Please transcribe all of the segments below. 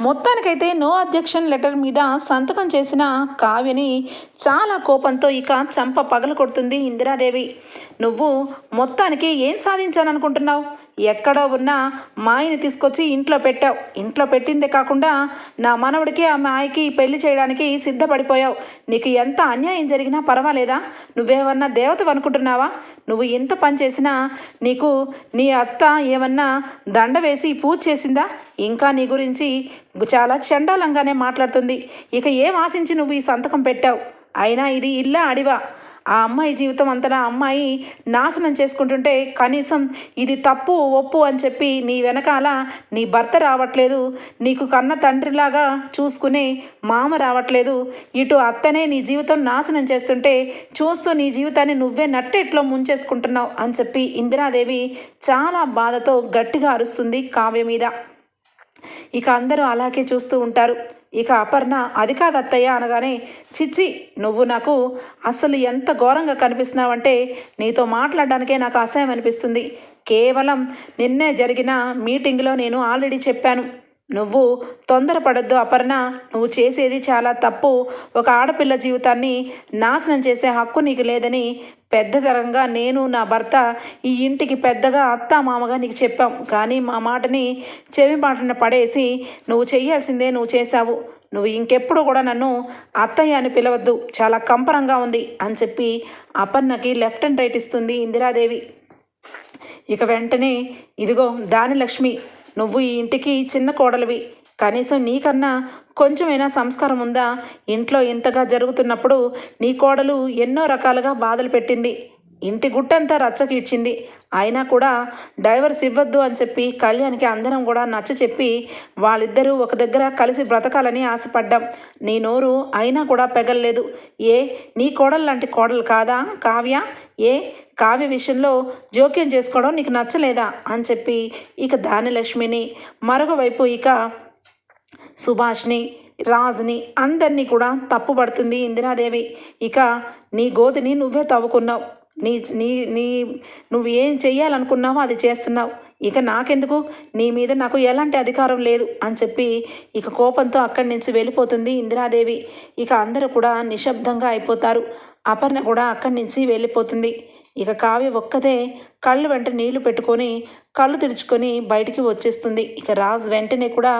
మొత్తానికైతే no objection letter మీద సంతకం చేసిన కావ్యని చాలా కోపంతో ఇక చంప పగలు కొడుతుంది ఇందిరాదేవి. నువ్వు మొత్తానికి ఏం సాధించాలనుకుంటున్నావు ఎక్కడో ఉన్న మాయని తీసుకొచ్చి ఇంట్లో పెట్టావు. ఇంట్లో పెట్టిందే కాకుండా నా మనవడికి ఆ మాయకి పెళ్ళి చేయడానికి సిద్ధపడిపోయావు. నీకు ఎంత అన్యాయం జరిగినా పర్వాలేదా? నువ్వేమన్నా దేవత అనుకుంటున్నావా? నువ్వు ఎంత పని చేసినా నీకు నీ అత్త ఏమన్నా దండ వేసి పూజ చేసిందా? ఇంకా నీ గురించి చాలా చండాలంగానే మాట్లాడుతుంది. ఇక ఏం ఆశించి నువ్వు ఈ సంతకం పెట్టావు? అయినా ఇది ఇల్లా అడివా. ఆ అమ్మాయి జీవితం అంతటా అమ్మాయి నాశనం చేసుకుంటుంటే కనీసం ఇది తప్పు ఒప్పు అని చెప్పి నీ వెనకాల నీ భర్త రావట్లేదు. నీకు కన్న తండ్రిలాగా చూసుకునే మామ రావట్లేదు. ఇటు అత్తనే నీ జీవితం నాశనం చేస్తుంటే చూస్తూ నీ జీవితాన్ని నువ్వే నట్టెట్లో ముంచేసుకుంటున్నావు అని చెప్పి ఇందిరాదేవి చాలా బాధతో గట్టిగా అరుస్తుంది కావ్య మీద. ఇక అందరూ అలాగే చూస్తూ ఉంటారు. ఇక అపర్ణ అది కాదు అత్తయ్య అనగానే చిచ్చి నువ్వు నాకు అసలు ఎంత ఘోరంగా కనిపిస్తున్నావంటే నీతో మాట్లాడడానికే నాకు అసహ్యం అనిపిస్తుంది. కేవలం నిన్నే జరిగిన మీటింగ్లో నేను ఆల్రెడీ చెప్పాను. నువ్వు తొందరపడొద్దు అపర్ణ. నువ్వు చేసేది చాలా తప్పు. ఒక ఆడపిల్ల జీవితాన్ని నాశనం చేసే హక్కు నీకు లేదని పెద్దతరంగా నేను నా భర్త ఈ ఇంటికి పెద్దగా అత్త మామగా నీకు చెప్పాం. కానీ మా మాటని చెవి మాటను పడేసి నువ్వు చెయ్యాల్సిందే నువ్వు చేశావు. నువ్వు ఇంకెప్పుడు కూడా నన్ను అత్తయ్య అని పిలవద్దు. చాలా కంపరంగా ఉంది అని చెప్పి అపర్ణకి లెఫ్ట్ అండ్ రైట్ ఇస్తుంది ఇందిరాదేవి. ఇక వెంటనే ఇదిగో దానిలక్ష్మి నువ్వు ఈ ఇంటికి చిన్న కోడలివి. కనీసం నీకన్నా కొంచెమైనా సంస్కారం ఉందా? ఇంట్లో ఇంతగా జరుగుతున్నప్పుడు నీ కోడలు ఎన్నో రకాలుగా బాధలు పెట్టింది. ఇంటి గుట్టంతా రచ్చకి ఇచ్చింది అయినా కూడా డైవర్స్ ఇవ్వద్దు అని చెప్పి కళ్యాణ్కి అందరం కూడా నచ్చ చెప్పి వాళ్ళిద్దరూ ఒక దగ్గర కలిసి బ్రతకాలని ఆశపడ్డాం. నీ నోరు అయినా కూడా పెగల్లేదు. ఏ నీ కోడలు లాంటి కోడలు కాదా? కావ్య? ఏ కావ్య విషయంలో జోక్యం చేసుకోవడం నీకు నచ్చలేదా? అని చెప్పి ఇక దానిలక్ష్మిని మరొక వైపు ఇక సుభాష్ని రాజుని అందరినీ కూడా తప్పుపడుతుంది ఇందిరాదేవి. ఇక నీ గోతిని నువ్వే తవ్వుకున్నావు. నీ నీ నీ నువ్వు ఏం చెయ్యాలనుకున్నావో అది చేస్తున్నావు. ఇక నాకెందుకు? నీ మీద నాకు ఎలాంటి అధికారం లేదు అని చెప్పి ఇక కోపంతో అక్కడి నుంచి వెళ్ళిపోతుంది ఇందిరాదేవి. ఇక అందరూ కూడా నిశ్శబ్దంగా అయిపోతారు. అపర్ణ కూడా అక్కడి నుంచి వెళ్ళిపోతుంది. ఇక కావ్య ఒక్కతే కళ్ళు వెంట నీళ్ళు పెట్టుకొని కళ్ళు తెరుచుకొని బయటికి వచ్చేస్తుంది. ఇక రాజ్ వెంటనే కూడా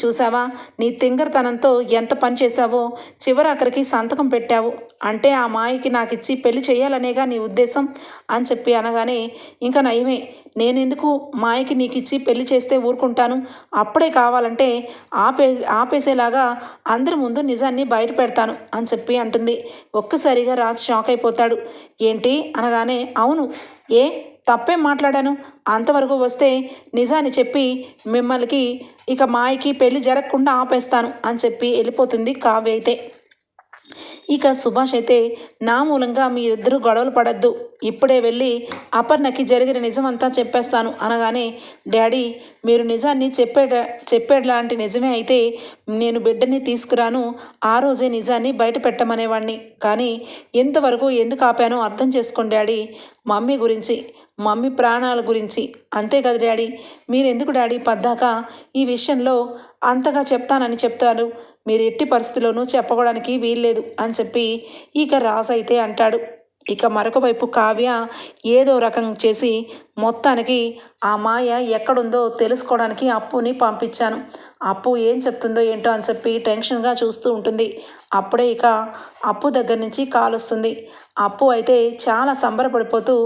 చూసావా నీ తింగరతనంతో ఎంత పని చేశావో? చివరి అక్కడికి సంతకం పెట్టావు. అంటే ఆ మాయకి నాకు ఇచ్చి పెళ్ళి చేయాలనేగా నీ ఉద్దేశం? అని చెప్పి అనగానే ఇంకా నయమే నేనెందుకు మాయకి నీకు ఇచ్చి పెళ్ళి చేస్తే ఊరుకుంటాను? అప్పుడే కావాలంటే ఆపే ఆపేసేలాగా అందరి ముందు నిజాన్ని బయట పెడతాను అని చెప్పి అంటుంది. ఒక్కసారిగా రాజ్ షాక్ అయిపోతాడు. ఏంటి? అనగానే అవును. ఏ? తప్పేం మాట్లాడాను? అంతవరకు వస్తే నిజాన్ని చెప్పి మిమ్మల్ని ఇక మాయకి పెళ్ళి జరగకుండా ఆపేస్తాను అని చెప్పి వెళ్ళిపోతుంది కావ్య అయితే. ఇక సుభాష్ అయితే నా మూలంగా మీరిద్దరూ గొడవలు పడద్దు. ఇప్పుడే వెళ్ళి అపర్ణకి జరిగిన నిజమంతా చెప్పేస్తాను అనగానే డాడీ మీరు నిజాన్ని చెప్పే చెప్పేలాంటి నిజమే అయితే నేను బిడ్డని తీసుకురాను ఆ రోజే నిజాన్ని బయట పెట్టమనేవాడిని కానీ ఎంతవరకు ఎందుకు ఆపానో అర్థం చేసుకోండి డాడీ. మమ్మీ గురించి మమ్మీ ప్రాణాల గురించి. అంతే కదా డాడీ. మీరెందుకు డాడీ పద్దాక ఈ విషయంలో అంతగా చెప్తానని చెప్తారు? మీరు ఎట్టి పరిస్థితిలోనూ చెప్పడానికి వీల్లేదు అని చెప్పి ఇక రాజు అయితే అంటాడు. ఇక మరొక వైపు కావ్య ఏదో రకం చేసి మొత్తానికి ఆ మాయ ఎక్కడుందో తెలుసుకోవడానికి అప్పుని పంపించాను. అప్పు ఏం చెప్తుందో ఏంటో అని చెప్పి టెన్షన్గా చూస్తూ ఉంటుంది. అప్పుడే ఇక అప్పు దగ్గర నుంచి కాల్ వస్తుంది. అప్పు అయితే చాలా సంబరపడిపోతూ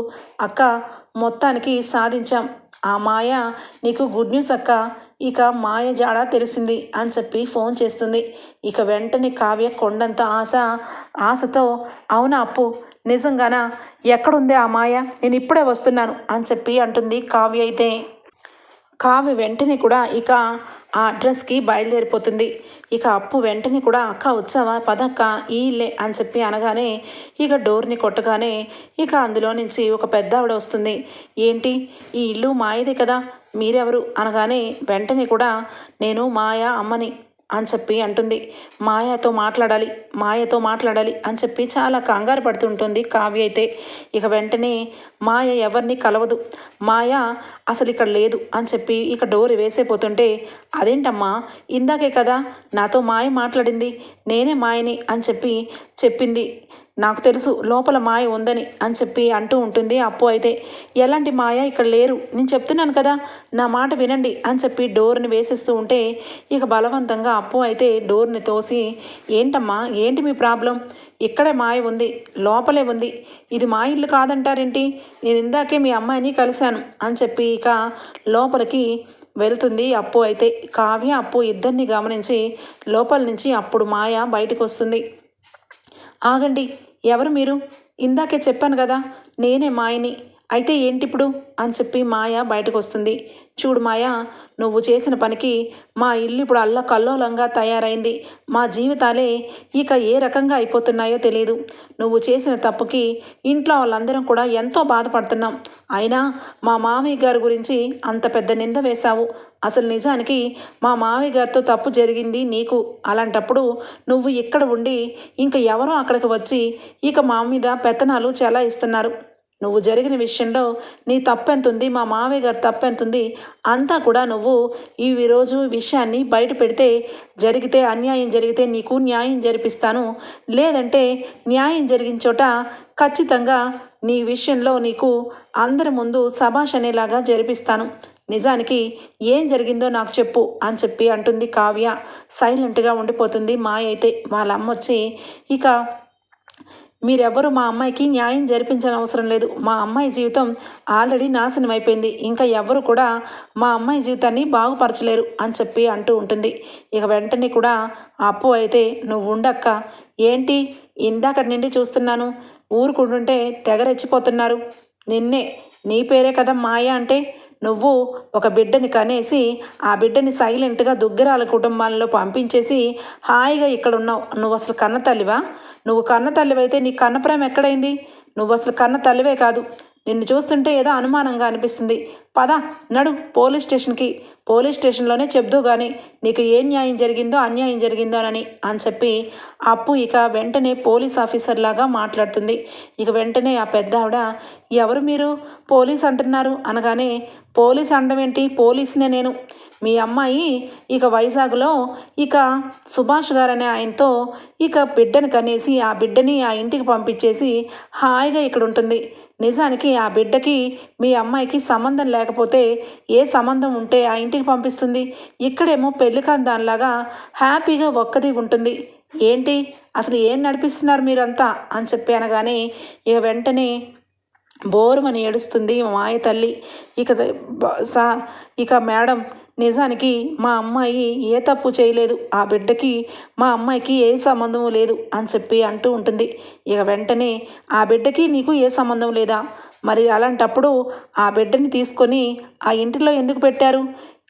అక్క మొత్తానికి సాధించాం. ఆ మాయ నీకు గుడ్ న్యూస్ అక్క. ఇక మాయ జాడ తెలిసింది అని చెప్పి ఫోన్ చేస్తుంది. ఇక వెంటనే కావ్య కొండంత ఆశ ఆశతో అవునా అప్పు నిజంగానా? ఎక్కడుంది ఆ మాయ? నేను ఇప్పుడే వస్తున్నాను అని చెప్పి అంటుంది కావ్య అయితే. కావ్య వెంటనే కూడా ఇక ఆ అడ్రస్కి బయలుదేరిపోతుంది. ఇక అప్పు వెంటనే కూడా అక్క వచ్చావా? పదక్క? ఈ ఇల్లే అని చెప్పి అనగానే ఇక డోర్ని కొట్టగానే ఇక అందులో నుంచి ఒక పెద్ద ఆవిడ వస్తుంది. ఏంటి? ఈ ఇల్లు మాయదే కదా? మీరెవరు? అనగానే వెంటనే కూడా నేను మాయా అమ్మని. అని చెప్పి అంటుంది. మాయతో మాట్లాడాలి మాయతో మాట్లాడాలి అని చెప్పి చాలా కంగారు పడుతుంటుంది కావ్య అయితే. ఇక వెంటనే మాయ ఎవరిని కలవదు. మాయ అసలు ఇక్కడ లేదు అని చెప్పి ఇక డోర్ వేసేపోతుంటే అదేంటమ్మా? ఇందాకే కదా నాతో మాయ మాట్లాడింది. నేనే మాయని అని చెప్పి చెప్పింది. నాకు తెలుసు లోపల మాయ ఉందని అని చెప్పి అంటూ ఉంటుంది అప్పు అయితే. ఎలాంటి మాయ ఇక్కడ లేరు. నేను చెప్తున్నాను కదా నా మాట వినండి అని చెప్పి డోర్ని వేసేస్తూ ఉంటే ఇక బలవంతంగా అప్పు అయితే డోర్ని తోసి ఏంటమ్మా ఏంటి మీ ప్రాబ్లం? ఇక్కడే మాయ ఉంది లోపలే ఉంది. ఇది మా ఇల్లు కాదంటారేంటి? నేను ఇందాకే మీ అమ్మాయిని కలిశాను అని చెప్పి ఇక లోపలికి వెళ్తుంది అప్పు అయితే. కావ్య అప్పు ఇద్దరిని గమనించి లోపల నుంచి అప్పుడు మాయ బయటకు వస్తుంది. ఆగండి ఎవరు మీరు? ఇందాకే చెప్పాను కదా నేనే మాయని అయితే ఏంటిప్పుడు? అని చెప్పి మాయ బయటకు వస్తుంది చూడు మాయ నువ్వు చేసిన పనికి మా ఇల్లు ఇప్పుడు అల్ల కల్లోలంగా తయారైంది. మా జీవితాలే ఇక ఏ రకంగా అయిపోతున్నాయో తెలియదు నువ్వు చేసిన తప్పుకి ఇంట్లో వాళ్ళందరం కూడా ఎంతో బాధపడుతున్నాం. అయినా మా మామయ్య గారి గురించి అంత పెద్ద నింద వేశావు. అసలు నిజానికి మా మామయ్య గారితో తప్పు జరిగింది నీకు. అలాంటప్పుడు నువ్వు ఇక్కడ ఉండి ఇంకా ఎవరో అక్కడికి వచ్చి ఇక మా మీద పెత్తనాలు చెలాయిస్తున్నారు. నువ్వు జరిగిన విషయంలో నీ తప్పెంతుంది మా మావయ్య గారి తప్పెంతుంది అంతా కూడా నువ్వు ఈ రోజు విషయాన్ని బయట పెడితే జరిగితే అన్యాయం జరిగితే నీకు న్యాయం జరిపిస్తాను. లేదంటే న్యాయం జరిగిన చోట ఖచ్చితంగా నీ విషయంలో నీకు అందరి ముందు సభాష్ అనేలాగా జరిపిస్తాను. నిజానికి ఏం జరిగిందో నాకు చెప్పు అని చెప్పి అంటుంది కావ్య. సైలెంట్గా ఉండిపోతుంది మాయ అయితే వాళ్ళ అమ్మ వచ్చి ఇక మీరెవ్వరూ మా అమ్మాయికి న్యాయం జరిపించని అవసరం లేదు. మా అమ్మాయి జీవితం ఆల్రెడీ నాశనం అయిపోయింది. ఇంకా ఎవ్వరు కూడా మా అమ్మాయి జీవితాన్ని బాగుపరచలేరు అని చెప్పి అంటూ ఉంటుంది. ఇక వెంటనే కూడా అప్పు అయితే నువ్వు ఉండక్క ఏంటి? ఇందాక నుండి చూస్తున్నాను. ఊరుకుంటుంటే తెగ రెచ్చిపోతున్నారు. నిన్నే నీ పేరే కదా మాయ అంటే నువ్వు ఒక బిడ్డని కనేసి ఆ బిడ్డని సైలెంట్గా దుగ్గరాల కుటుంబాల్లో పంపించేసి హాయిగా ఇక్కడ ఉన్నావు నువ్వు అసలు కన్న తల్లివా? నువ్వు కన్న తల్లివైతే నీ కన్న ప్రేమ ఎక్కడైంది? నువ్వు అసలు కన్న తల్లివే కాదు. నిన్ను చూస్తుంటే ఏదో అనుమానంగా అనిపిస్తుంది. పద నడు పోలీస్ స్టేషన్కి. పోలీస్ స్టేషన్లోనే చెప్దు కానీ నీకు ఏ న్యాయం జరిగిందో అన్యాయం జరిగిందోనని అని చెప్పి అప్పు ఇక వెంటనే పోలీస్ ఆఫీసర్ లాగా మాట్లాడుతుంది. ఇక వెంటనే ఆ పెద్ద ఆవిడ ఎవరు మీరు? పోలీస్ అంటున్నారు. అనగానే పోలీస్ అనడం ఏంటి పోలీస్నే నేను. మీ అమ్మాయి ఇక వైజాగ్లో ఇక సుభాష్ గారనే ఆయనతో ఇక బిడ్డని కనేసి ఆ బిడ్డని ఆ ఇంటికి పంపించేసి హాయిగా ఇక్కడ ఉంటుంది నిజానికి ఆ బిడ్డకి మీ అమ్మాయికి సంబంధం లేకపోతే ఏ సంబంధం ఉంటే ఆ ఇంటికి పంపిస్తుంది. ఇక్కడేమో పెళ్ళి దానిలాగా హ్యాపీగా ఒక్కది ఉంటుంది. ఏంటి? అసలు ఏం నడిపిస్తున్నారు మీరంతా? అని చెప్పి అనగానే ఇక వెంటనే బోరుమని ఏడుస్తుంది మాయ తల్లి ఇక సా ఇక మేడం నిజానికి మా అమ్మాయి ఏ తప్పు చేయలేదు. ఆ బిడ్డకి మా అమ్మాయికి ఏ సంబంధము లేదు అని చెప్పి అంటూ ఉంటుంది. ఇక వెంటనే ఆ బిడ్డకి నీకు ఏ సంబంధం లేదా? మరి అలాంటప్పుడు ఆ బిడ్డని తీసుకొని ఆ ఇంటిలో ఎందుకు పెట్టారు?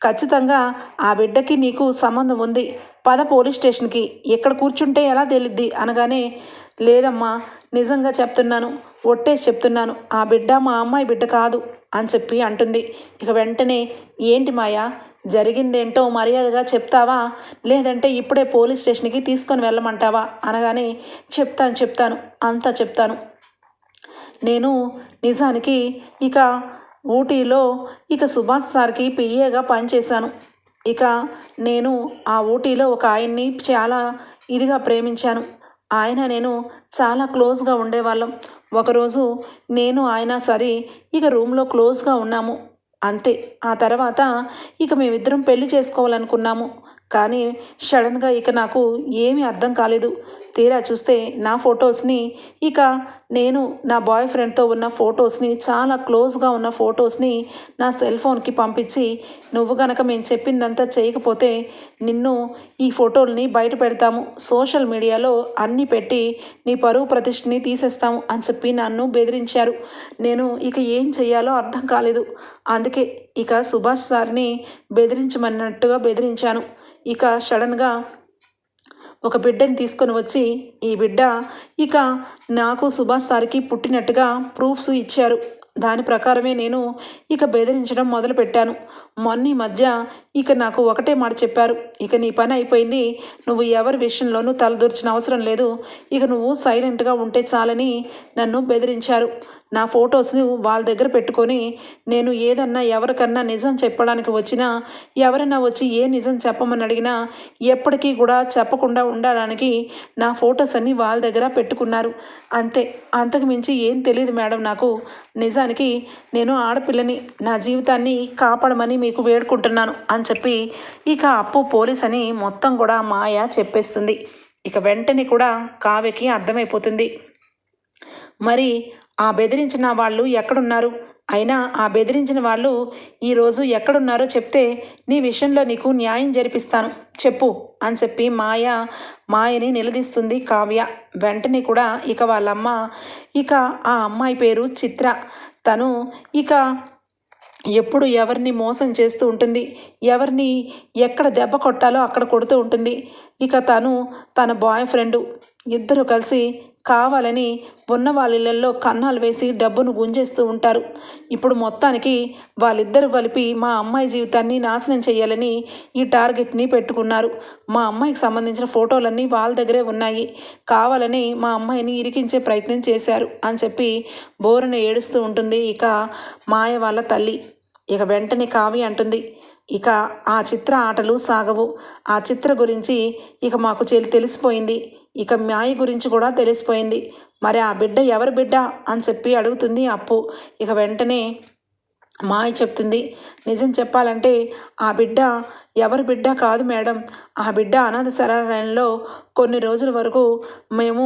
ఖచ్చితంగా ఆ బిడ్డకి నీకు సంబంధం ఉంది. పద పోలీస్ స్టేషన్కి. ఎక్కడ కూర్చుంటే ఎలా తెలిద్ది అనగానే లేదమ్మా నిజంగా చెప్తున్నాను ఒట్టేసి చెప్తున్నాను. ఆ బిడ్డ మా అమ్మాయి బిడ్డ కాదు. అని చెప్పి అంటుంది. ఇక వెంటనే ఏంటి మాయా? జరిగిందేంటో మర్యాదగా చెప్తావా? లేదంటే ఇప్పుడే పోలీస్ స్టేషన్కి తీసుకొని వెళ్ళమంటావా? అనగానే చెప్తాను చెప్తాను అంతా చెప్తాను. నేను నిజానికి ఇక ఊటీలో ఇక సుభాష్ సార్కి పిఏగా పనిచేశాను. ఇక నేను ఆ ఊటీలో ఒక ఆయన్ని చాలా ఇదిగా ప్రేమించాను. ఆయన నేను చాలా క్లోజ్గా ఉండేవాళ్ళం. ఒకరోజు నేను ఆయన సరే ఇక రూమ్లో క్లోజ్గా ఉన్నాము. అంతే. ఆ తర్వాత ఇక మేమిద్దరం పెళ్ళి చేసుకోవాలనుకున్నాము. కానీ సడన్గా ఇక నాకు ఏమీ అర్థం కాలేదు. తీరా చూస్తే నా ఫొటోస్ని ఇక నేను నా బాయ్ ఫ్రెండ్తో ఉన్న ఫొటోస్ని చాలా క్లోజ్గా ఉన్న ఫొటోస్ని నా సెల్ ఫోన్కి పంపించి నువ్వు గనక మేము చెప్పిందంతా చేయకపోతే నిన్ను ఈ ఫోటోల్ని బయట పెడతాము. సోషల్ మీడియాలో అన్నీ పెట్టి నీ పరువు ప్రతిష్టని తీసేస్తాము అని చెప్పి నన్ను బెదిరించారు. నేను ఇక ఏం చేయాలో అర్థం కాలేదు. అందుకే ఇక సుభాష్ సార్ని బెదిరించమన్నట్టుగా బెదిరించాను. ఇక సడన్గా ఒక బిడ్డని తీసుకొని వచ్చి ఈ బిడ్డ ఇక నాకు సుభాష్ సార్కి పుట్టినట్టుగా ప్రూఫ్స్ ఇచ్చారు. దాని ప్రకారమే నేను ఇక బెదిరించడం మొదలుపెట్టాను. మొన్న ఈ మధ్య ఇక నాకు ఒకటే మాట చెప్పారు. ఇక నీ పని అయిపోయింది. నువ్వు ఎవరి విషయంలోనూ తలదూర్చిన అవసరం లేదు. ఇక నువ్వు సైలెంట్గా ఉంటే చాలని నన్ను బెదిరించారు. నా ఫొటోస్ వాళ్ళ దగ్గర పెట్టుకొని నేను ఏదన్నా ఎవరికన్నా నిజం చెప్పడానికి వచ్చినా ఎవరైనా వచ్చి ఏ నిజం చెప్పమని అడిగినా ఎప్పటికీ కూడా చెప్పకుండా ఉండడానికి నా ఫొటోస్ అన్నీ వాళ్ళ దగ్గర పెట్టుకున్నారు. అంతే. అంతకు మించి ఏం తెలియదు మేడం నాకు. నిజానికి నేను ఆడపిల్లని నా జీవితాన్ని కాపాడమని మీకు వేడుకుంటున్నాను అని చెప్పి ఇక అప్పు పోలీస్ అని మొత్తం కూడా మాయ చెప్పేస్తుంది. ఇక వెంటనే కూడా కావ్యకి అర్థమైపోతుంది. మరి ఆ బెదిరించిన వాళ్ళు ఎక్కడున్నారు? అయినా ఆ బెదిరించిన వాళ్ళు ఈరోజు ఎక్కడున్నారో చెప్తే నీ విషయంలో నీకు న్యాయం జరిపిస్తాను. చెప్పు అని చెప్పి మాయ మాయని నిలదీస్తుంది కావ్య. వెంటనే కూడా ఇక వాళ్ళమ్మ ఇక ఆ అమ్మాయి పేరు చిత్ర. తను ఇక ఎప్పుడు ఎవరిని మోసం చేస్తూ ఉంటుంది ఎవరిని ఎక్కడ దెబ్బ కొట్టాలో అక్కడ కొడుతూ ఉంటుంది. ఇక తను తన బాయ్ ఫ్రెండు ఇద్దరు కలిసి కావాలని ఉన్న వాళ్ళ ఇళ్ళల్లో కన్నాలు వేసి డబ్బును గుంజేస్తూ ఉంటారు. ఇప్పుడు మొత్తానికి వాళ్ళిద్దరూ కలిపి మా అమ్మాయి జీవితాన్ని నాశనం చేయాలని ఈ టార్గెట్ని పెట్టుకున్నారు. మా అమ్మాయికి సంబంధించిన ఫోటోలన్నీ వాళ్ళ దగ్గరే ఉన్నాయి. కావాలని మా అమ్మాయిని ఇరికించే ప్రయత్నం చేశారు అని చెప్పి బోరున ఏడుస్తూ ఉంటుంది ఇక మాయ వాళ్ళ తల్లి. ఇక వెంటనే కావ్య అంటుంది ఇక ఆ చిత్ర ఆటలు సాగవు. ఆ చిత్ర గురించి ఇక మాకు చెలి తెలిసిపోయింది. ఇక మాయ గురించి కూడా తెలిసిపోయింది. మరి ఆ బిడ్డ ఎవరి బిడ్డ అని చెప్పి అడుగుతుంది అప్పు. ఇక వెంటనే మాయ చెప్తుంది నిజం చెప్పాలంటే ఆ బిడ్డ ఎవరి బిడ్డ కాదు మేడం. ఆ బిడ్డ అనాథ శరణాలయంలో కొన్ని రోజుల వరకు మేము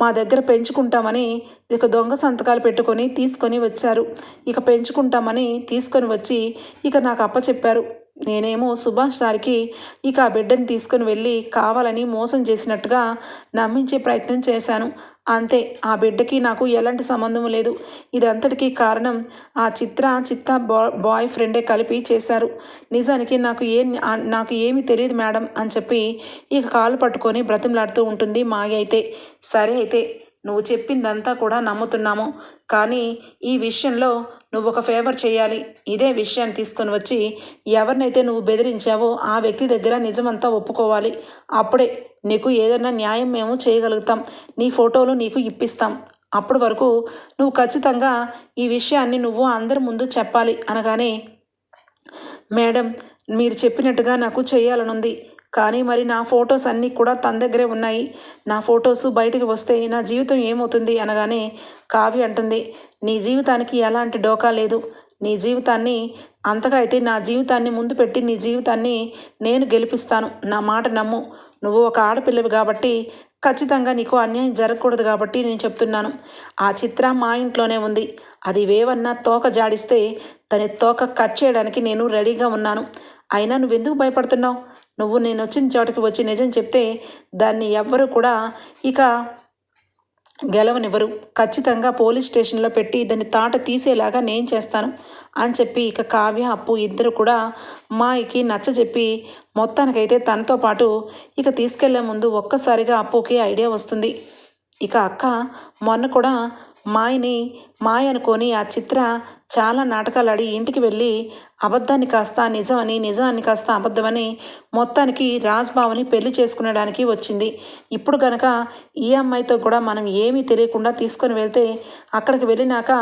మా దగ్గర పెంచుకుంటామని ఇక దొంగ సంతకాలు పెట్టుకొని తీసుకొని వచ్చారు. ఇక పెంచుకుంటామని తీసుకొని వచ్చి ఇక నాకు అప్పచెప్పారు. నేనేమో సుభాష్ సార్కి ఇక ఆ బిడ్డని తీసుకుని వెళ్ళి కావాలని మోసం చేసినట్టుగా నమ్మించే ప్రయత్నం చేశాను. అంతే ఆ బిడ్డకి నాకు ఎలాంటి సంబంధం లేదు. ఇదంతటికీ కారణం ఆ చిత్ర చిత్త బాయ్ ఫ్రెండే కలిపి చేశారు. నిజానికి నాకు ఏ నాకు ఏమీ తెలియదు మేడం అని చెప్పి ఇక కాలు పట్టుకొని బ్రతిమలాడుతూ ఉంటుంది మాయ అయితే. సరే అయితే నువ్వు చెప్పిందంతా కూడా నమ్ముతున్నాము. కానీ ఈ విషయంలో నువ్వు ఒక ఫేవర్ చేయాలి. ఇదే విషయాన్ని తీసుకొని వచ్చి ఎవరినైతే నువ్వు బెదిరించావో ఆ వ్యక్తి దగ్గర నిజమంతా ఒప్పుకోవాలి. అప్పుడే నీకు ఏదైనా న్యాయం మేము చేయగలుగుతాం. నీ ఫోటోలు నీకు ఇప్పిస్తాం. అప్పటి వరకు నువ్వు ఖచ్చితంగా ఈ విషయాన్ని నువ్వు అందరి ముందు చెప్పాలి అనగానే మేడం మీరు చెప్పినట్టుగా నాకు చేయాలనుంది. కానీ మరి నా ఫొటోస్ అన్నీ కూడా తన దగ్గరే ఉన్నాయి. నా ఫొటోస్ బయటకు వస్తే నా జీవితం ఏమవుతుంది అనగానే కావ్య అంటుంది నీ జీవితానికి ఎలాంటి డోకా లేదు. నీ జీవితాన్ని అంతగా అయితే నా జీవితాన్ని ముందు పెట్టి నీ జీవితాన్ని నేను గెలిపిస్తాను. నా మాట నమ్ము. నువ్వు ఒక ఆడపిల్లవి కాబట్టి ఖచ్చితంగా నీకు అన్యాయం జరగకూడదు కాబట్టి నేను చెప్తున్నాను. ఆ చిత్ర మా ఇంట్లోనే ఉంది. అది వేవన్నా తోక జాడిస్తే దాని తోక కట్ చేయడానికి నేను రెడీగా ఉన్నాను. అయినా నువ్వెందుకు భయపడుతున్నావు? నువ్వు నేను వచ్చిన చోటకి వచ్చి నిజం చెప్తే దాన్ని ఎవ్వరు కూడా ఇక గెలవనివ్వరు. ఖచ్చితంగా పోలీస్ స్టేషన్లో పెట్టి దాన్ని తాట తీసేలాగా నేను చేస్తాను అని చెప్పి ఇక కావ్య అప్పు ఇద్దరు కూడా మాయకి నచ్చజెప్పి మొత్తానికైతే తనతో పాటు ఇక తీసుకెళ్ళే ముందు ఒక్కసారిగా అప్పుకి ఐడియా వస్తుంది. ఇక అక్క మొన్న కూడా మాయని మాయ అనుకొని ఆ చిత్ర చాలా నాటకాలు ఆడి ఇంటికి వెళ్ళి అబద్ధాన్ని కాస్త నిజమని నిజాన్ని కాస్త అబద్ధమని మొత్తానికి రాజ్బావని పెళ్ళి చేసుకునేడానికి వచ్చింది. ఇప్పుడు కనుక ఈ అమ్మాయితో కూడా మనం ఏమీ తెలియకుండా తీసుకొని వెళ్తే అక్కడికి వెళ్ళినాక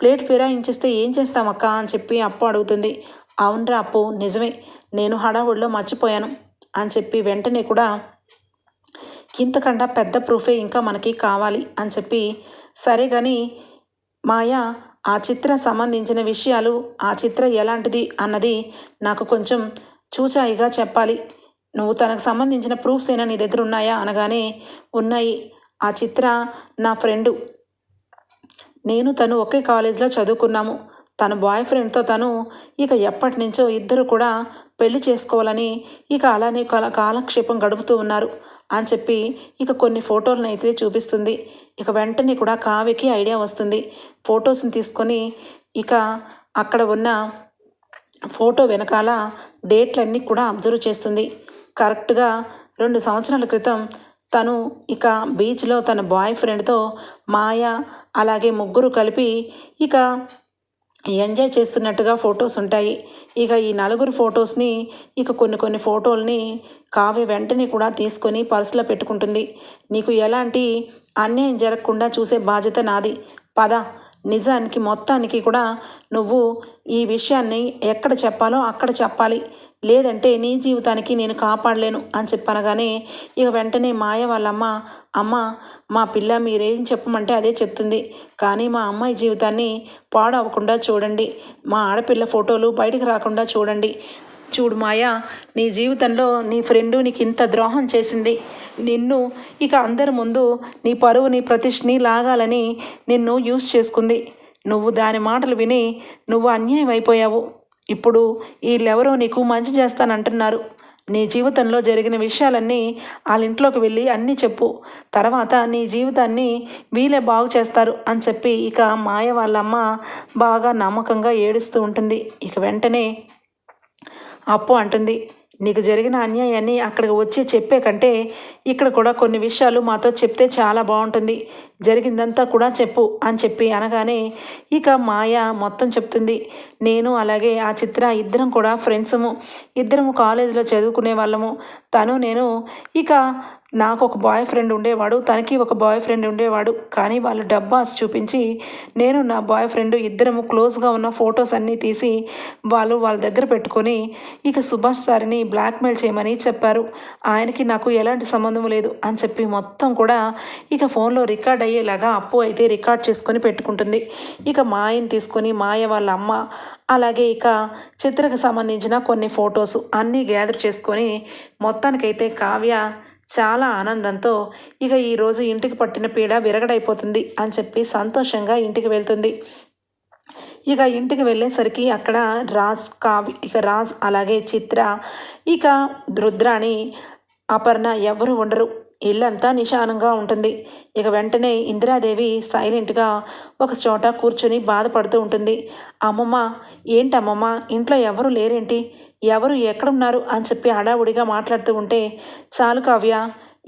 ప్లేట్ ఫిరాయించేస్తే ఏం చేస్తామక్క అని చెప్పి అప్పు అడుగుతుంది. అవునరా అప్పు నిజమే. నేను హడావుడిలో మర్చిపోయాను అని చెప్పి వెంటనే కూడా ఇంతకన్నా పెద్ద ప్రూఫే ఇంకా మనకి కావాలి అని చెప్పి సరే కానీ మాయా ఆ చిత్ర సంబంధించిన విషయాలు ఆ చిత్ర ఎలాంటిది అన్నది నాకు కొంచెం చూచాయిగా చెప్పాలి. నువ్వు తనకు సంబంధించిన ప్రూఫ్స్ అయినా నీ దగ్గర ఉన్నాయా అనగానే ఉన్నాయి. ఆ చిత్ర నా ఫ్రెండు. నేను తను ఒకే కాలేజీలో చదువుకున్నాము. తన బాయ్ ఫ్రెండ్తో తను ఇక ఎప్పటి నుంచో ఇద్దరు కూడా పెళ్ళి చేసుకోవాలని ఇక అలానే కాల కాలక్షేపం గడుపుతూ ఉన్నారు. అని చెప్పి ఇక కొన్ని ఫోటోలను అయితే చూపిస్తుంది. ఇక వెంటనే కూడా కావ్యకి ఐడియా వస్తుంది. ఫొటోస్ని తీసుకొని ఇక అక్కడ ఉన్న ఫోటో వెనకాల డేట్లన్నీ కూడా అబ్జర్వ్ చేస్తుంది. కరెక్ట్గా రెండు సంవత్సరాల క్రితం తను ఇక బీచ్లో తన బాయ్ ఫ్రెండ్తో మాయ అలాగే ముగ్గురు కలిపి ఇక ఎంజాయ్ చేస్తున్నట్టుగా ఫొటోస్ ఉంటాయి. ఇక ఈ నలుగురు ఫొటోస్ని ఇక కొన్ని కొన్ని ఫోటోల్ని కావ్య వెంటనే కూడా తీసుకొని పర్సులో పెట్టుకుంటుంది. నీకు ఎలాంటి అన్యాయం జరగకుండా చూసే బాధ్యత నాది. పద నిజానికి మొత్తానికి కూడా నువ్వు ఈ విషయాన్ని ఎక్కడ చెప్పాలో అక్కడ చెప్పాలి. లేదంటే నీ జీవితానికి నేను కాపాడలేను అని చెప్పనగానే ఇక వెంటనే మాయ వాళ్ళమ్మ అమ్మ మా పిల్ల మీరేం చెప్పమంటే అదే చెప్తుంది. కానీ మా అమ్మాయి జీవితాన్ని పాడవకుండా చూడండి. మా ఆడపిల్ల ఫోటోలు బయటకు రాకుండా చూడండి. చూడు మాయా నీ జీవితంలో నీ ఫ్రెండు నీకు ఇంత ద్రోహం చేసింది. నిన్ను ఇక అందరి ముందు నీ పరువు నీ లాగాలని నిన్ను యూజ్ చేసుకుంది. నువ్వు దాని మాటలు విని నువ్వు అన్యాయం అయిపోయావు ఇప్పుడు వీళ్ళెవరో నీకు మంచి చేస్తానంటున్నారు. నీ జీవితంలో జరిగిన విషయాలన్నీ వాళ్ళ ఇంట్లోకి వెళ్ళి అన్నీ చెప్పు. తర్వాత నీ జీవితాన్ని వీళ్ళే బాగు చేస్తారు అని చెప్పి ఇక మాయ వాళ్ళమ్మ బాగా నమ్మకంగా ఏడుస్తూ ఉంటుంది. ఇక వెంటనే అప్పు అంటుంది. నీకు జరిగిన అన్యాయాన్ని అక్కడికి వచ్చి చెప్పే కంటే ఇక్కడ కూడా కొన్ని విషయాలు మాతో చెప్తే చాలా బాగుంటుంది. జరిగిందంతా కూడా చెప్పు అని చెప్పి అనగానే ఇక మాయ మొత్తం చెప్తుంది. నేను అలాగే ఆ చిత్ర ఇద్దరం కూడా ఫ్రెండ్సము. ఇద్దరము కాలేజీలో చదువుకునే వాళ్ళము. తను నేను ఇక నాకు ఒక బాయ్ ఫ్రెండ్ ఉండేవాడు తనకి ఒక బాయ్ ఫ్రెండ్ ఉండేవాడు. కానీ వాళ్ళు డబ్బాస్ చూపించి నేను నా బాయ్ ఫ్రెండ్ ఇద్దరము క్లోజ్గా ఉన్న ఫొటోస్ అన్నీ తీసి వాళ్ళు వాళ్ళ దగ్గర పెట్టుకొని ఇక సుభాష్ సార్ని బ్లాక్మెయిల్ చేయమని చెప్పారు. ఆయనకి నాకు ఎలాంటి సంబంధం లేదు అని చెప్పి మొత్తం కూడా ఇక ఫోన్లో రికార్డ్ అయ్యేలాగా అప్పు అయితే రికార్డ్ చేసుకొని పెట్టుకుంటుంది. ఇక మాయని తీసుకొని మాయ వాళ్ళ అమ్మ అలాగే ఇక చిత్రకు సంబంధించిన కొన్ని ఫొటోస్ అన్నీ గ్యాదర్ చేసుకొని మొత్తానికైతే కావ్య చాలా ఆనందంతో ఇక ఈరోజు ఇంటికి పట్టిన పీడ విరగడైపోతుంది అని చెప్పి సంతోషంగా ఇంటికి వెళ్తుంది. ఇక ఇంటికి వెళ్ళేసరికి అక్కడ రాజ్ కావ్య ఇక రాజ్ అలాగే చిత్ర ఇక రుద్రాణి అపర్ణ ఎవరు ఉండరు. ఇల్లంతా నిశానంగా ఉంటుంది. ఇక వెంటనే ఇందిరాదేవి సైలెంట్గా ఒక చోట కూర్చొని బాధపడుతూ ఉంటుంది. అమ్మమ్మ ఏంటమ్మమ్మ ఇంట్లో ఎవరు లేరేంటి? ఎవరు ఎక్కడున్నారు అని చెప్పి హడావుడిగా మాట్లాడుతూ ఉంటే చాలు కావ్య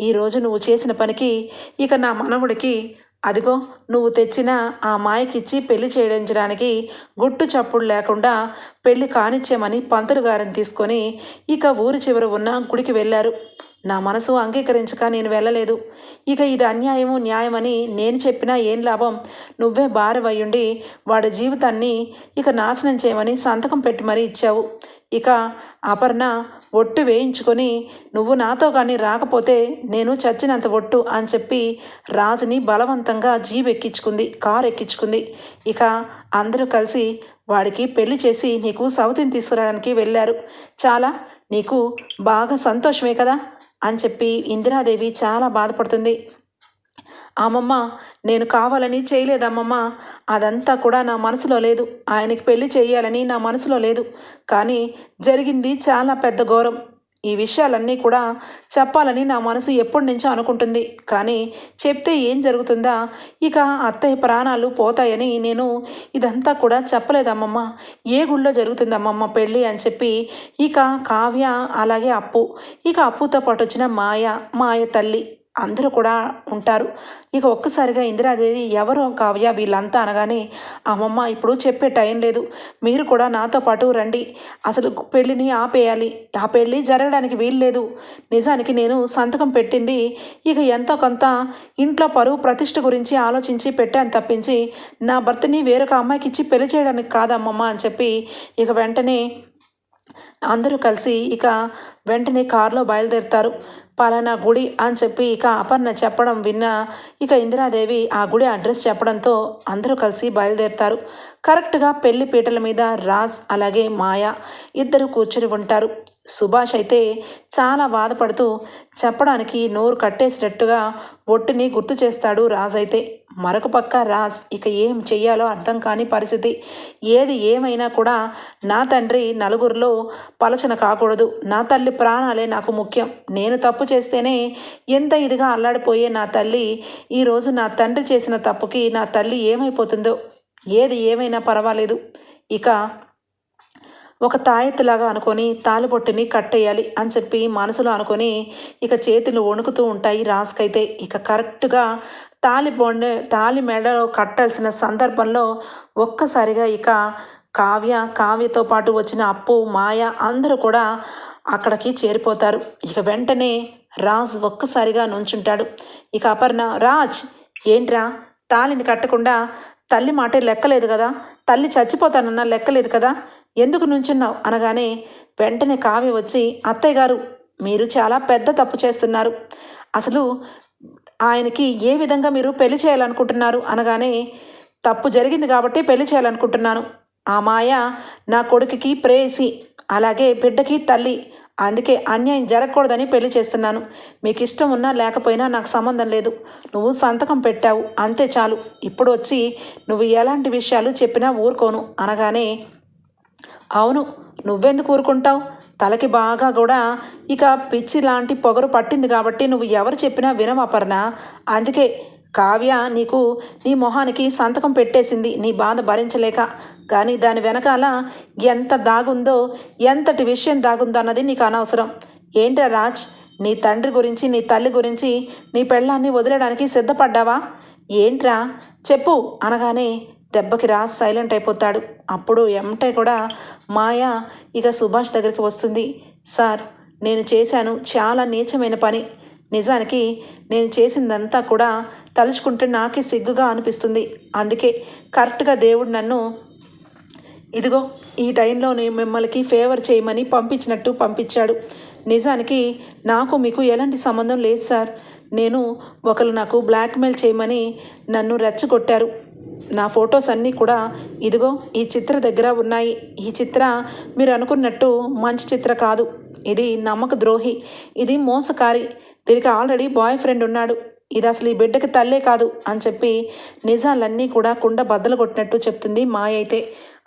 ఈరోజు నువ్వు చేసిన పనికి ఇక నా మనవుడికి అదిగో నువ్వు తెచ్చిన ఆ మాయకిచ్చి పెళ్ళి చేయించడానికి గుట్టు చప్పుడు లేకుండా పెళ్ళి కానిచ్చేమని పంతులు గారిని తీసుకొని ఇక ఊరి చివర ఉన్న గుడికి వెళ్ళారు. నా మనసు అంగీకరించక నేను వెళ్ళలేదు. ఇక ఇది అన్యాయము న్యాయమని నేను చెప్పినా ఏం లాభం? నువ్వే భారవయ్యుండి వాడి జీవితాన్ని ఇక నాశనం చేయమని సంతకం పెట్టి మరీ ఇచ్చావు. ఇక అపర్ణ ఒట్టు వేయించుకొని నువ్వు నాతో కానీ రాకపోతే నేను చచ్చినంత ఒట్టు అని చెప్పి రాజుని బలవంతంగా జీప్ ఎక్కించుకుంది కారు ఎక్కించుకుంది ఇక అందరూ కలిసి వాడికి పెళ్ళి చేసి నీకు సౌతిని తీసుకురావడానికి వెళ్ళారు. చాలా నీకు బాగా సంతోషమే కదా అని చెప్పి ఇందిరాదేవి చాలా బాధపడుతుంది. అమ్మమ్మ నేను కావాలని చేయలేదమ్మమ్మ. అదంతా కూడా నా మనసులో లేదు. ఆయనకి పెళ్ళి చేయాలని నా మనసులో లేదు. కానీ జరిగింది చాలా పెద్ద ఘోరం. ఈ విషయాలన్నీ కూడా చెప్పాలని నా మనసు ఎప్పటి నుంచో అనుకుంటుంది. కానీ చెప్తే ఏం జరుగుతుందా? ఇక అత్తయ్య ప్రాణాలు పోతాయని నేను ఇదంతా కూడా చెప్పలేదమ్మమ్మ. ఏ గుళ్ళో జరుగుతుందమ్మమ్మ పెళ్ళి అని చెప్పి ఇక కావ్య అలాగే అప్పు. ఇక అప్పుతో పాటు వచ్చిన మాయ మాయ తల్లి. అందరూ కూడా ఉంటారు. ఇక ఒక్కసారిగా ఇందిరాదేవి ఎవరు కావ్య వీళ్ళంతా అనగానే అమ్మమ్మ ఇప్పుడు చెప్పే టైం లేదు. మీరు కూడా నాతో పాటు రండి. అసలు పెళ్ళిని ఆపేయాలి. ఆ పెళ్ళి జరగడానికి వీలు లేదు. నిజానికి నేను సంతకం పెట్టింది. ఇక ఎంతో కొంత ఇంట్లో పరువు ప్రతిష్ట గురించి ఆలోచించి పెట్టాను తప్పించి నా భర్తని వేరొక అమ్మాయికి ఇచ్చి పెళ్ళి చేయడానికి కాదమ్మమ్మ అని చెప్పి ఇక వెంటనే అందరూ కలిసి ఇక వెంటనే కారులో బయలుదేరుతారు. పలానా గుడి అని చెప్పి ఇక అపర్ణ చెప్పడం విన్న ఇక ఇందిరాదేవి ఆ గుడి అడ్రస్ చెప్పడంతో అందరూ కలిసి బయలుదేరుతారు. కరెక్ట్గా పెళ్ళి పీటల మీద రాజ్ అలాగే మాయ ఇద్దరు కూర్చుని ఉంటారు. సుభాష్ అయితే చాలా బాధపడుతూ చెప్పడానికి నోరు కట్టేసినట్టుగా ఒట్టుని గుర్తు చేస్తాడు రాజ్ అయితే. మరొక పక్క రాజ్ ఇక ఏం చెయ్యాలో అర్థం కాని పరిస్థితి. ఏది ఏమైనా కూడా నా తండ్రి నలుగురిలో పలచన కాకూడదు. నా తల్లి ప్రాణాలే నాకు ముఖ్యం. నేను తప్పు చేస్తేనే ఎంత ఇదిగా అల్లాడిపోయే నా తల్లి ఈరోజు నా తండ్రి చేసిన తప్పుకి నా తల్లి ఏమైపోతుందో. ఏది ఏమైనా పర్వాలేదు. ఇక ఒక తాయెత్తులాగా అనుకొని తాలిబొట్టుని కట్టేయాలి అని చెప్పి మనసులో అనుకొని ఇక చేతులు వణుకుతూ ఉంటాయి రాసుకైతే ఇక కరెక్ట్గా తాలి బొండె తాలి మెడలో కట్టాల్సిన సందర్భంలో ఒక్కసారిగా ఇక కావ్య కావ్యతో పాటు వచ్చిన అప్పు మాయ అందరూ కూడా అక్కడికి చేరిపోతారు. ఇక వెంటనే రాజ్ ఒక్కసారిగా నుంచుంటాడు. ఇక అపర్ణ రాజ్! ఏంట్రా? తాలిని కట్టకుండా తల్లి మాటే లెక్కలేదు కదా? తల్లి చచ్చిపోతానన్నా లెక్కలేదు కదా? ఎందుకు నుంచున్నావు? అనగానే వెంటనే కావ్య వచ్చి అత్తయ్య గారు మీరు చాలా పెద్ద తప్పు చేస్తున్నారు. అసలు ఆయనకి ఏ విధంగా మీరు పెళ్ళి చేయాలనుకుంటున్నారు? అనగానే తప్పు జరిగింది కాబట్టి పెళ్ళి చేయాలనుకుంటున్నాను. ఆ మాయ నా కొడుకుకి ప్రేయసి అలాగే బిడ్డకి తల్లి. అందుకే అన్యాయం జరగకూడదని పెళ్ళి చేస్తున్నాను. మీకు ఇష్టం ఉన్నా లేకపోయినా నాకు సంబంధం లేదు. నువ్వు సంతకం పెట్టావు అంతే చాలు. ఇప్పుడు వచ్చి నువ్వు ఎలాంటి విషయాలు చెప్పినా ఊరుకోను. అనగానే అవును నువ్వెందుకు ఊరుకుంటావు? తలకి బాగా కూడా ఇక పిచ్చి లాంటి పొగరు పట్టింది కాబట్టి నువ్వు ఎవరు చెప్పినా వినమపర్ణ అందుకే కావ్య నీకు నీ మొహానికి సంతకం పెట్టేసింది నీ బాధ భరించలేక. కానీ దాని వెనకాల ఎంత దాగుందో ఎంతటి విషయం దాగుందో అన్నది నీకు అనవసరం. ఏంట్రా రాజ్ నీ తండ్రి గురించి నీ తల్లి గురించి నీ పెళ్ళాన్ని వదిలేయడానికి సిద్ధపడ్డావా? ఏంట్రా? చెప్పు అనగానే దెబ్బకి రాజ్ సైలెంట్ అయిపోతాడు. అప్పుడు ఎంటే కూడా మాయ ఇక సుభాష్ దగ్గరికి వస్తుంది. సార్ నేను చేశాను చాలా నీచమైన పని. నిజానికి నేను చేసిందంతా కూడా తలుచుకుంటే నాకే సిగ్గుగా అనిపిస్తుంది. అందుకే కరెక్ట్గా దేవుడు నన్ను ఇదిగో ఈ టైంలో నేను మిమ్మల్ని ఫేవర్ చేయమని పంపించినట్టు పంపించాడు. నిజానికి నాకు మీకు ఎలాంటి సంబంధం లేదు సార్. నేను ఒకరు నాకు బ్లాక్మెయిల్ చేయమని నన్ను రెచ్చగొట్టారు. నా ఫొటోస్ అన్నీ కూడా ఇదిగో ఈ చిత్ర దగ్గర ఉన్నాయి. ఈ చిత్ర మీరు అనుకున్నట్టు మంచి చిత్ర కాదు. ఇది నమ్మక ద్రోహి. ఇది మోసకారి. దీనికి ఆల్రెడీ బాయ్ ఫ్రెండ్ ఉన్నాడు. ఇది అసలు ఈ బిడ్డకి తల్లే కాదు అని చెప్పి నిజాలన్నీ కూడా కుండ బద్దలు కొట్టినట్టు చెప్తుంది మాయ అయితే.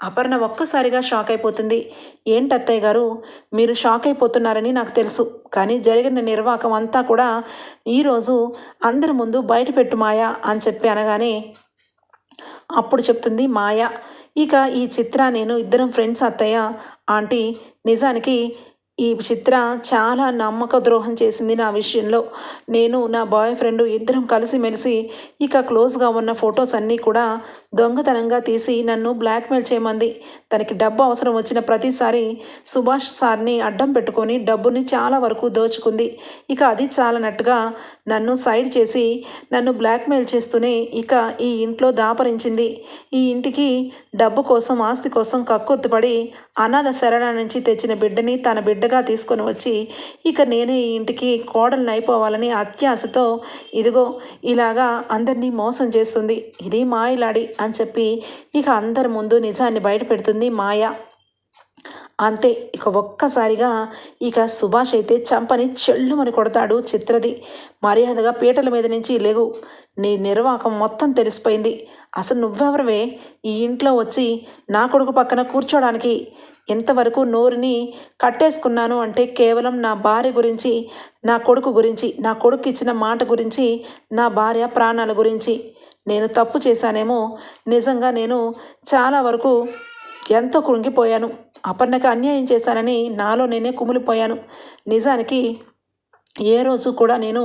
అపర్ణ ఒక్కసారిగా షాక్ అయిపోతుంది. ఏంటి అత్తయ్య గారు? మీరు షాక్ అయిపోతున్నారని నాకు తెలుసు. కానీ జరిగిన నిర్వాకం అంతా కూడా ఈరోజు అందరి ముందు బయట పెట్టు మాయా అని చెప్పి అనగానే అప్పుడు చెప్తుంది మాయ. ఇక ఈ చిత్ర నేను ఇద్దరం ఫ్రెండ్స్ అత్తయ్య ఆంటీ నిజానికి ఈ చిత్ర చాలా నమ్మక ద్రోహం చేసింది నా విషయంలో. నేను నా బాయ్ ఫ్రెండ్ ఇద్దరం కలిసిమెలిసి ఇక క్లోజ్గా ఉన్న ఫొటోస్ అన్నీ కూడా దొంగతనంగా తీసి నన్ను బ్లాక్మెయిల్ చేయమంది. తనకి డబ్బు అవసరం వచ్చిన ప్రతిసారి సుభాష్ సార్ని అడ్డం పెట్టుకొని డబ్బుని చాలా వరకు దోచుకుంది. ఇక అది చాలనట్టుగా నన్ను సైడ్ చేసి నన్ను బ్లాక్మెయిల్ చేస్తూనే ఇక ఈ ఇంట్లో దాపరించింది. ఈ ఇంటికి డబ్బు కోసం ఆస్తి కోసం కక్కుర్తిపడి అనాథ శరణ నుంచి తెచ్చిన బిడ్డని తన బిడ్డ బిడ్డగా తీసుకొని వచ్చి ఇక నేనే ఈ ఇంటికి కోడల్ని అయిపోవాలని అత్యాశతో ఇదిగో ఇలాగా అందరినీ మోసం చేస్తుంది. ఇది మాయలాడి అని చెప్పి ఇక అందరి ముందు నిజాన్ని బయటపెడుతుంది మాయ. అంతే ఇక ఒక్కసారిగా ఇక సుభాష్ అయితే చంపని చెల్లుమని కొడతాడు చిత్రది. మర్యాదగా పీటల మీద నుంచి లేవు నీ నిర్వాకం మొత్తం తెలిసిపోయింది. అసలు నువ్వెవరివే? ఈ ఇంట్లో వచ్చి నా కొడుకు పక్కన కూర్చోడానికి ఇంతవరకు నోరుని కట్టేసుకున్నాను అంటే కేవలం నా భార్య గురించి నా కొడుకు గురించి నా కొడుకు ఇచ్చిన మాట గురించి నా భార్య ప్రాణాల గురించి నేను తప్పు చేశానేమో నిజంగా నేను చాలా వరకు ఎంతో కృంగిపోయాను. అపర్ణకి అన్యాయం చేశానని నాలో నేనే కుమిలిపోయాను. నిజానికి ఏ రోజు కూడా నేను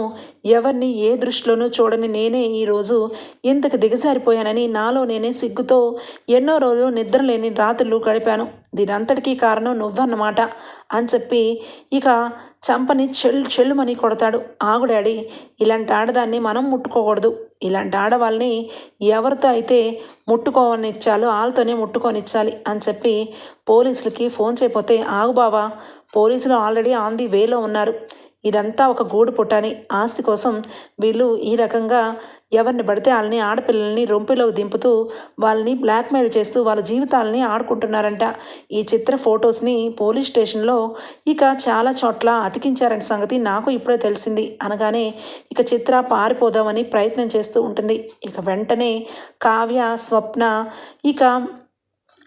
ఎవరిని ఏ దృష్టిలోనూ చూడని నేనే ఈరోజు ఇంతకు దిగజారిపోయానని నాలో నేనే సిగ్గుతో ఎన్నో రోజులు నిద్రలేని రాత్రులు గడిపాను. దీనంతటికీ కారణం నువ్వన్నమాట అని చెప్పి ఇక చంపని చెల్లు చెల్లుమని కొడతాడు ఆగుడాడి. ఇలాంటి ఆడదాన్ని మనం ముట్టుకోకూడదు. ఇలాంటి ఆడవాళ్ళని ఎవరితో అయితే ముట్టుకోవనిచ్చాలో వాళ్ళతోనే ముట్టుకొనిచ్చాలి అని చెప్పి పోలీసులకి ఫోన్ చేయపోతే ఆగు బావా పోలీసులు ఆల్రెడీ ఆన్ ది వేలో ఉన్నారు. ఇదంతా ఒక గూడు పుట్టని ఆస్తి కోసం వీళ్ళు ఈ రకంగా ఎవరిని పడితే వాళ్ళని ఆడపిల్లల్ని రొంపిలోకి దింపుతూ వాళ్ళని బ్లాక్మెయిల్ చేస్తూ వాళ్ళ జీవితాలని ఆడుకుంటున్నారంట. ఈ చిత్ర ఫొటోస్ని పోలీస్ స్టేషన్లో ఇక చాలా చోట్ల అతికించారనే సంగతి నాకు ఇప్పుడే తెలిసింది. అనగానే ఇక చిత్ర పారిపోదామని ప్రయత్నం చేస్తూ ఉంటుంది. ఇక వెంటనే కావ్య స్వప్న ఇక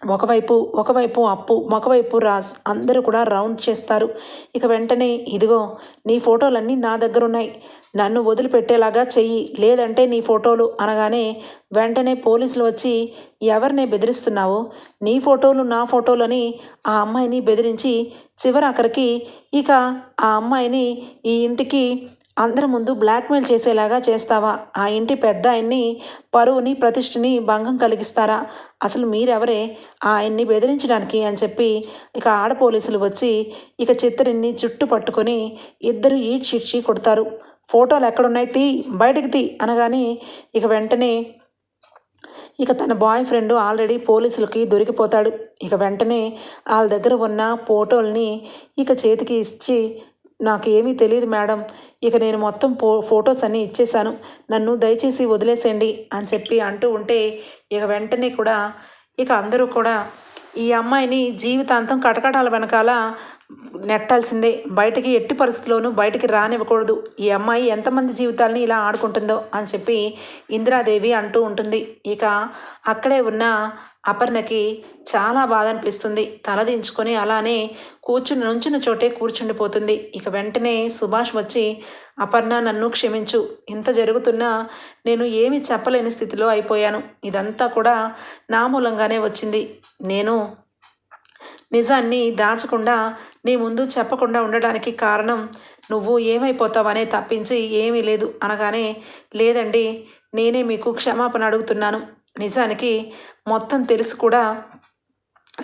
ఒకవైపు ఒకవైపు అప్పు ఒకవైపు రాజ్ అందరూ కూడా రౌండ్ చేస్తారు. ఇక వెంటనే ఇదిగో నీ ఫోటోలన్నీ నా దగ్గర ఉన్నాయి నన్ను వదిలిపెట్టేలాగా చెయ్యి. లేదంటే నీ ఫోటోలు అనగానే వెంటనే పోలీసులు వచ్చి ఎవరిని బెదిరిస్తున్నావో? నీ ఫోటోలు నా ఫోటోలని ఆ అమ్మాయిని బెదిరించి చివరి అక్కడికి ఇక ఆ అమ్మాయిని ఈ ఇంటికి అందరి ముందు బ్లాక్మెయిల్ చేసేలాగా చేస్తావా? ఆ ఇంటి పెద్ద ఆయన్ని పరువుని ప్రతిష్టని భంగం కలిగిస్తారా? అసలు మీరెవరే? ఆయన్ని బెదిరించడానికి అని చెప్పి ఇక ఆడ పోలీసులు వచ్చి ఇక చిత్తరిని చుట్టు పట్టుకొని ఇద్దరు ఈడ్చిడ్చి కొడతారు. ఫోటోలు ఎక్కడున్నాయి? తీ బయటికి తీ అనగానే ఇక వెంటనే ఇక తన బాయ్ ఫ్రెండ్ ఆల్రెడీ పోలీసులకి దొరికిపోతాడు. ఇక వెంటనే వాళ్ళ దగ్గర ఉన్న ఫోటోల్ని ఇక చేతికి ఇచ్చి నాకు ఏమీ తెలియదు మేడం. ఇక నేను మొత్తం ఫో ఫొటోస్ అన్నీ ఇచ్చేశాను. నన్ను దయచేసి వదిలేసేయండి అని చెప్పి అంటూ ఉంటే ఇక వెంటనే కూడా ఇక అందరూ కూడా ఈ అమ్మాయిని జీవితాంతం కటకటాల వెనకాల నెట్టాల్సిందే. బయటికి ఎట్టి పరిస్థితుల్లోనూ బయటికి రానివ్వకూడదు. ఈ అమ్మాయి ఎంతమంది జీవితాలని ఇలా ఆడుకుంటుందో అని చెప్పి ఇందిరాదేవి అంటూ ఉంటుంది. ఇక అక్కడే ఉన్న అపర్ణకి చాలా బాధ అనిపిస్తుంది తలదించుకొని అలానే కూర్చుని నుంచిన చోటే కూర్చుండిపోతుంది. ఇక వెంటనే సుభాష్ వచ్చి అపర్ణ నన్ను క్షమించు. ఇంత జరుగుతున్నా నేను ఏమి చెప్పలేని స్థితిలో అయిపోయాను. ఇదంతా కూడా నా మూలంగానే వచ్చింది. నేను నిజాన్ని దాచకుండా నీ ముందు చెప్పకుండా ఉండడానికి కారణం నువ్వు ఏమైపోతావనే తప్పించి ఏమీ లేదు. అనగానే లేదండి నేనే మీకు క్షమాపణ అడుగుతున్నాను. నిజానికి మొత్తం తెలిసి కూడా.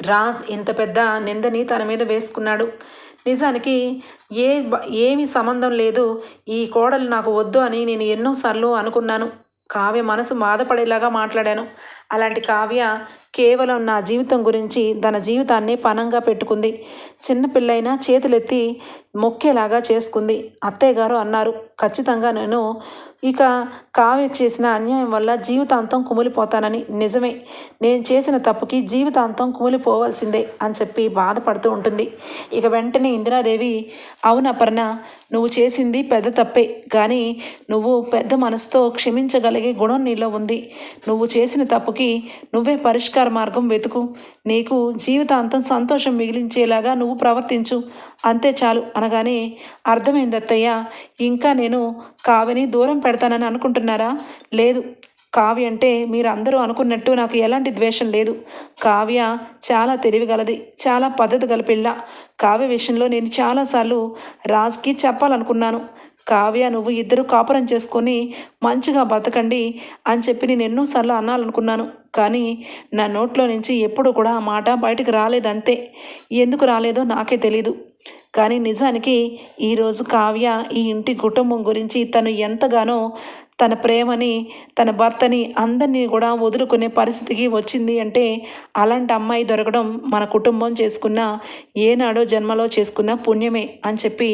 రాజ్ ఇంత పెద్ద నిందని తన మీద వేసుకున్నాడు. నిజానికి ఏ ఏమీ సంబంధం లేదు. ఈ కోడలు నాకు వద్దు అని నేను ఎన్నోసార్లు అనుకున్నాను. కావ్య మనసు బాధపడేలాగా మాట్లాడాను. అలాంటి కావ్య కేవలం నా జీవితం గురించి తన జీవితాన్ని పనంగా పెట్టుకుంది. చిన్నపిల్లైనా చేతులెత్తి మొక్కేలాగా చేసుకుంది. అత్తయ్య గారు అన్నారు. ఖచ్చితంగా నేను ఇక కావ్య చేసిన అన్యాయం వల్ల జీవితాంతం కుమిలిపోతానని. నిజమే. నేను చేసిన తప్పుకి జీవితాంతం కుమిలిపోవాల్సిందే అని చెప్పి బాధపడుతూ ఉంటుంది. ఇక వెంటనే ఇందిరాదేవి అవునపర్ణ నువ్వు చేసింది పెద్ద తప్పే. కానీ నువ్వు పెద్ద మనసుతో క్షమించగలిగే గుణం నీలో ఉంది. నువ్వు చేసిన తప్పుకి నువ్వే పరిష్కార మార్గం వెతుకు. నీకు జీవితాంతం సంతోషం మిగిలించేలాగా నువ్వు ప్రవర్తించు. అంతే చాలు అనగానే అర్థమైంది అత్తయ్య. ఇంకా నేను కావ్యని దూరం పెడతానని అనుకుంటున్నారా? లేదు. కావ్య అంటే మీరందరూ అనుకున్నట్టు నాకు ఎలాంటి ద్వేషం లేదు. కావ్య చాలా తెలివిగలది చాలా పద్ధతి గల పిల్ల. కావ్య విషయంలో నేను చాలాసార్లు రాజ్కి చెప్పాలనుకున్నాను. కావ్య నువ్వు ఇద్దరు కాపురం చేసుకొని మంచిగా బతకండి అని చెప్పి నేను ఎన్నోసార్లు అనాలనుకున్నాను. కానీ నా నోట్లో నుంచి ఎప్పుడు కూడా ఆ మాట బయటకు రాలేదంతే. ఎందుకు రాలేదో నాకే తెలీదు. కానీ నిజానికి ఈరోజు కావ్య ఈ ఇంటి కుటుంబం గురించి తను ఎంతగానో తన ప్రేమని తన భర్తని అందరినీ కూడా వదులుకునే పరిస్థితికి వచ్చింది అంటే అలాంటి అమ్మాయి దొరకడం మన కుటుంబం చేసుకున్న ఏనాడో జన్మలో చేసుకున్న పుణ్యమే అని చెప్పి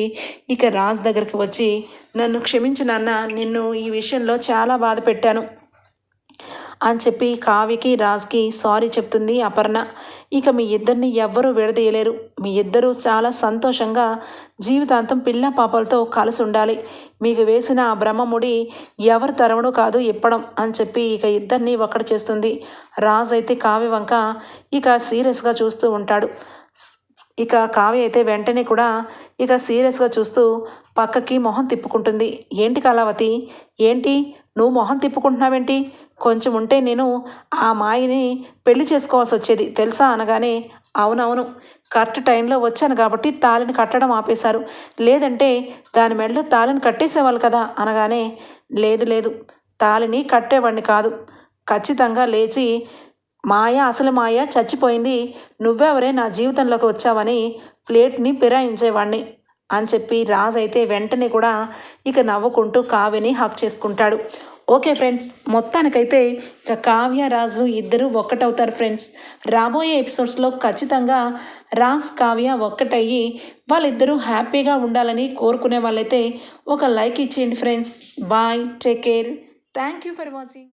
ఇక రాజ్ దగ్గరికి వచ్చి నన్ను క్షమించినాన్న నిన్ను ఈ విషయంలో చాలా బాధ పెట్టాను. అని చెప్పి కావ్యకి రాజ్కి సారీ చెప్తుంది అపర్ణ. ఇక మీ ఇద్దరిని ఎవ్వరూ విడదీయలేరు. మీ ఇద్దరూ చాలా సంతోషంగా జీవితాంతం పిల్ల పాపలతో కలిసి ఉండాలి. మీకు వేసిన ఆ బ్రహ్మముడి ఎవరు తరవడం కాదు ఇప్పడం అని చెప్పి ఇక ఇద్దరిని ఒక్కడ చేస్తుంది. రాజ్ అయితే కావి వంక ఇక సీరియస్గా చూస్తూ ఉంటాడు. ఇక కావ్య అయితే వెంటనే కూడా ఇక సీరియస్గా చూస్తూ పక్కకి మొహం తిప్పుకుంటుంది. ఏంటి కళావతి? ఏంటి? నువ్వు మొహం తిప్పుకుంటున్నావేంటి? కొంచెం ఉంటే నేను ఆ మాయని పెళ్ళి చేసుకోవాల్సి వచ్చేది. తెలుసా? అనగానే అవునవును. కరెక్ట్ టైంలో వచ్చాను కాబట్టి తాళిని కట్టడం ఆపేశారు. లేదంటే దాని మెడలో తాళిని కట్టేసేవాళ్ళు కదా? అనగానే లేదు లేదు. తాళిని కట్టేవాడిని కాదు. ఖచ్చితంగా లేచి మాయ అసలు మాయ చచ్చిపోయింది. నువ్వెవరే నా జీవితంలోకి వచ్చావని ప్లేట్ని పిరాయించేవాడిని అని చెప్పి రాజు అయితే వెంటనే కూడా ఇక నవ్వుకుంటూ కావ్యని హక్ చేసుకుంటాడు. ఓకే ఫ్రెండ్స్ మొత్తానికైతే ఇక కావ్య రాజు ఇద్దరు ఒక్కటవుతారు ఫ్రెండ్స్. రాబోయే ఎపిసోడ్స్లో ఖచ్చితంగా రాజ్ కావ్య ఒక్కటయ్యి వాళ్ళిద్దరూ హ్యాపీగా ఉండాలని కోరుకునే వాళ్ళైతే ఒక లైక్ ఇచ్చేయండి friends. Bye take care. Thank you for watching.